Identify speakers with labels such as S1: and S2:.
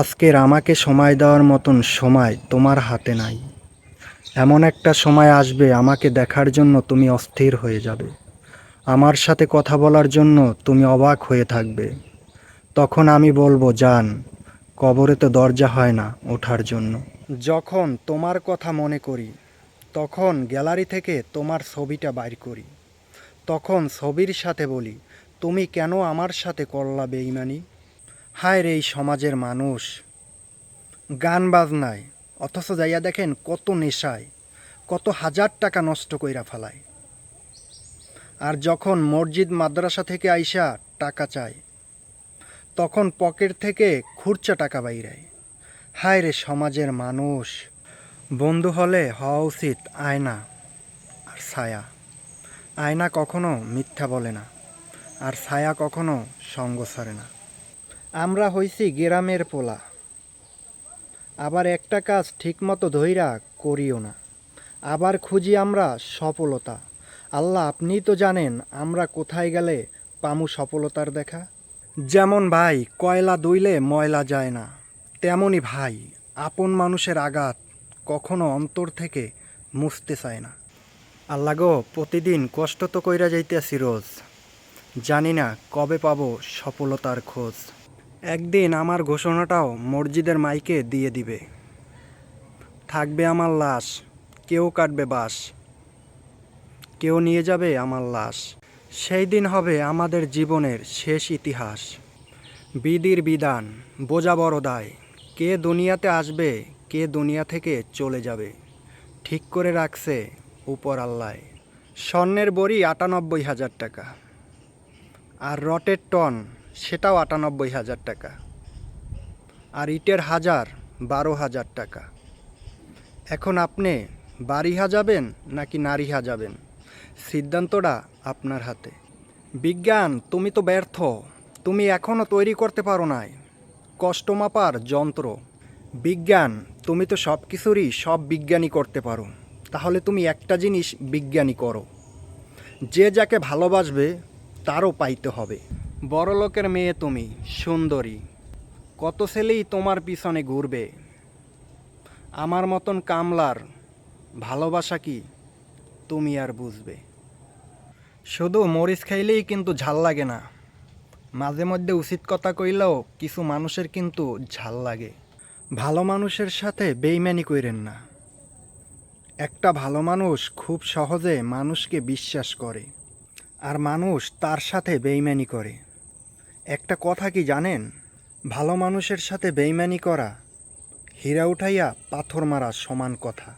S1: আজকের আমাকে সময় দেওয়ার মতন সময় তোমার হাতে নাই। এমন একটা সময় আসবে আমাকে দেখার জন্য তুমি অস্থির হয়ে যাবে। আমার সাথে কথা বলার জন্য তুমি অবাক হয়ে থাকবে। তখন আমি বলব যান কবরে তো দরজা হয় না ওঠার জন্য। যখন তোমার কথা মনে করি, তখন গ্যালারি থেকে তোমার ছবিটা বাইর করি। তখন ছবির সাথে বলি, তুমি কেন আমার সাথে করলা বেইমানি হায় রে এই সমাজের মানুষ। গান বাজনায়, অথচ যাইয়া দেখেন কত নেশায়, কত হাজার টাকা নষ্ট কইরা ফেলায়। আর যখন মসজিদ, মাদ্রাসা থেকে আইসা টাকা চায়, তখন পকেট থেকে খুরচা টাকা বাইরায়। হায় রে সমাজের মানুষ, বন্ধু হলে হওয়া উচিত আয়না আর ছায়া। আয়না কখনো মিথ্যা বলে না, আর ছায়া কখনো সঙ্গ ছাড়ে না। আমরা হইছি গ্রামের পোলা। আবার একটা কাজ ঠিকমতো ধইরা করিও না। আবার খুঁজি আমরা সফলতা। আল্লাহ আপনি তো জানেন আমরা কোথায় গেলে পামু সফলতার দেখা। যেমন ভাই, কয়লা দইলে ময়লা যায় না। তেমনই ভাই, আপন মানুষের আঘাত কখনো অন্তর থেকে মুছতে চায় না। আল্লাহ গো, প্রতিদিন কষ্ট তো কইরা যাইতেছি রোজ। জানি না কবে পাবো সফলতার খোঁজ। একদিন আমার ঘোষণাটাও মসজিদের মাইকে দিয়ে দিবে। থাকবে আমার লাশ, কেউ কাটবে বাস কেউ নিয়ে যাবে আমার লাশ। সেই দিন হবে আমাদের জীবনের শেষ ইতিহাস। বিধির বিধান, বোঝা বড় দায়। কে দুনিয়াতে আসবে, কে দুনিয়া থেকে চলে যাবে। ঠিক করে রাখছে উপর আল্লাহ। স্বর্ণের বড়ি আটানব্বই হাজার টাকা। আর রটের টন সেটাও আটানব্বই হাজার টাকা। আর ইটের হাজার বারো হাজার টাকা। এখন আপনি বাড়ি হাজাবেন নাকি নারী হাজাবেন সিদ্ধান্তটা আপনার হাতে। বিজ্ঞান, তুমি তো ব্যর্থ। তুমি এখনও তৈরি করতে পারো নাই। কষ্ট মাপার যন্ত্র। বিজ্ঞান, তুমি তো সব কিছুরই সব বিজ্ঞানী করতে পারো। তাহলে তুমি একটা জিনিস বিজ্ঞানী করো। যে যাকে ভালোবাসবে, তারও পাইতে হবে। বড় লোকের মেয়ে তুমি, সুন্দরী। কত ছেলেই তোমার পিছনে ঘুরবে। আমার মতন কামলার ভালোবাসা কি, তুমি আর বুঝবে। শুধু মরিচ খাইলেই কিন্তু ঝাল লাগে না। মাঝে মধ্যে উচিত কথা কইলেও কিছু মানুষের কিন্তু ঝাল লাগে। ভালো মানুষের সাথে বেইমানি কইরেন না। একটা ভালো মানুষ খুব সহজে মানুষকে বিশ্বাস করে, আর মানুষ তার সাথে বেইমানি করে। একটা কথা কি জানেন? ভালো মানুষের সাথে বেইমানি করা, হীরা উঠাইয়া পাথর মারা সমান কথা।